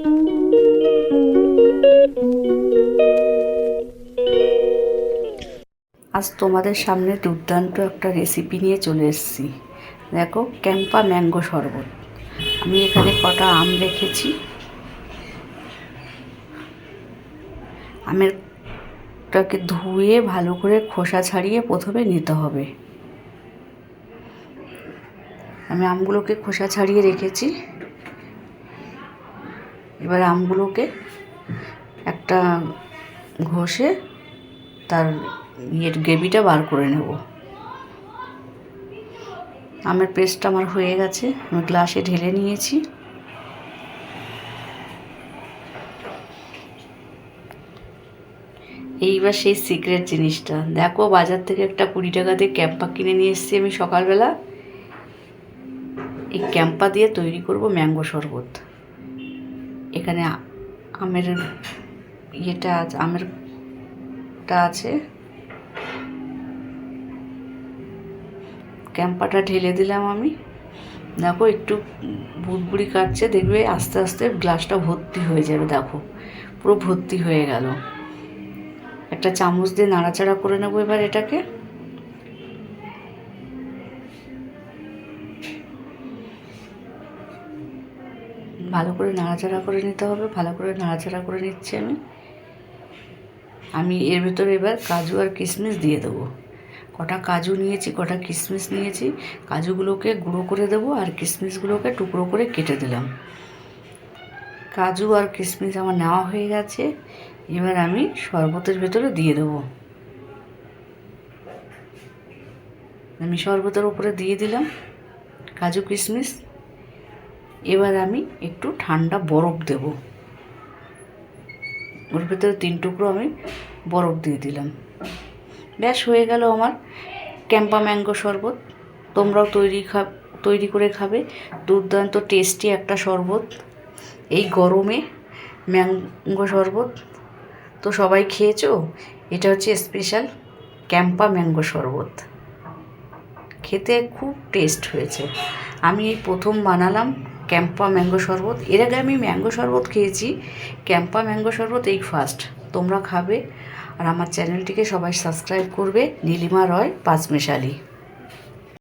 আজ তোমাদের সামনে দুর্দান্ত একটা রেসিপি নিয়ে চলে এসেছি। দেখো, ক্যাম্পা ম্যাঙ্গো শরবত। আমি এখানে কটা আম রেখেছি। আমেরটাকে ধুয়ে ভালো করে খোসা ছাড়িয়ে প্রথমে নিতে হবে। আমি আমগুলোকে খোসা ছাড়িয়ে রেখেছি। এবার আমগুলোকে একটা ঘষে তার ইয়ের গ্রেভিটা বার করে নেব। আমের পেস্টটা আমার হয়ে গেছে, আমি গ্লাসে ঢেলে নিয়েছি। এইবার সেই সিক্রেট জিনিসটা। দেখো বাজার থেকে একটা কুড়ি টাকা দিয়ে ক্যাম্পা কিনে নিয়ে এসেছি আমি সকালবেলা। এই ক্যাম্পা দিয়ে তৈরি করব ম্যাঙ্গো শরবত। এখানে আমের ইয়েটা আছে, আমেরটা আছে। ক্যাম্পাটা ঢেলে দিলাম আমি। দেখো, একটু বুড়বুড়ি কাটছে, দেখবে আস্তে আস্তে গ্লাসটা ভর্তি হয়ে যাবে, দেখো। পুরো ভর্তি হয়ে গেল। একটা চামচ দিয়ে নাড়াচাড়া করে নেব এবার এটাকে। ভালো করে নাড়াচাড়া করে নিতে হবে, ভালো করে নাড়াচাড়া করে নিচ্ছি আমি। আমি এর ভেতরে এবার কাজু আর কিশমিশ দিয়ে দেবো। কটা কাজু নিয়েছি, কটা কিশমিশ নিয়েছি, কাজুগুলোকে গুঁড়ো করে দেবো আর কিশমিশগুলোকে টুকরো করে কেটে দিলাম। কাজু আর কিশমিশ আমার নেওয়া হয়ে গেছে, এবার আমি শরবতের ভেতরে দিয়ে দেবো। আমি শরবতের উপরে দিয়ে দিলাম কাজু কিশমিশ এবার আমি একটু ঠান্ডা বরফ দেব। ওর ভেতরে তিন টুকরো আমি বরফ দিয়ে দিলাম। ব্যাস, হয়ে গেল আমার ক্যাম্পা ম্যাঙ্গো শরবত। তোমরাও তৈরি খা তৈরি করে খাবে। দুর্দান্ত টেস্টি একটা শরবত। এই গরমে ম্যাঙ্গো শরবত। তো সবাই খেয়েছো? এটা হচ্ছে স্পেশাল ক্যাম্পা ম্যাঙ্গো শরবত। খেতে খুব টেস্ট হয়েছে। আমি এই প্রথম বানালাম। ক্যাম্পা ম্যাঙ্গো শরবত। এর আগে আমি ম্যাঙ্গো শরবত খেয়েছি। ক্যাম্পা ম্যাঙ্গো শরবত এই ফার্স্ট তোমরা খাবে। আর আমার চ্যানেলটিকে সবাই সাবস্ক্রাইব করবে। নীলিমা রয় পাঁচমেশালি